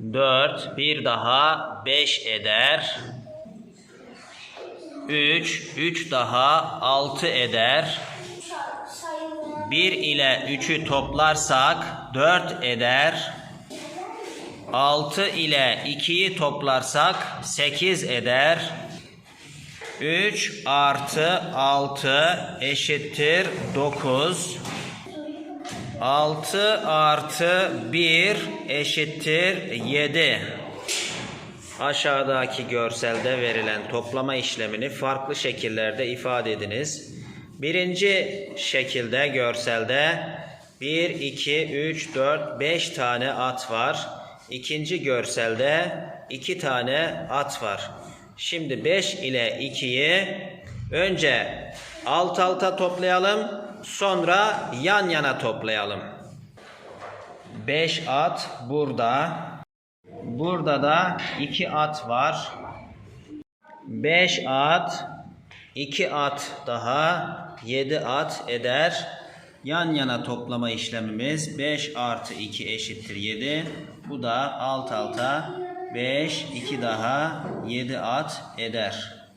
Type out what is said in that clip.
4 bir daha 5 eder. 3 3 daha 6 eder. 1 ile 3'ü toplarsak 4 eder. 6 ile 2'yi toplarsak 8 eder. 3 artı 6 eşittir 9. 6 artı 1 eşittir 7. Aşağıdaki görselde verilen toplama işlemini farklı şekillerde ifade ediniz. Birinci şekilde görselde 1, 2, 3, 4, 5 tane at var. İkinci görselde 2 tane at var. Şimdi 5 ile 2'yi önce alt alta toplayalım. Sonra yan yana toplayalım. 5 at burada. Burada da 2 at var. 5 at, 2 at daha 7 at eder. Yan yana toplama işlemimiz 5 artı 2 eşittir 7. Bu da alt alta 5, 2 daha 7 at eder.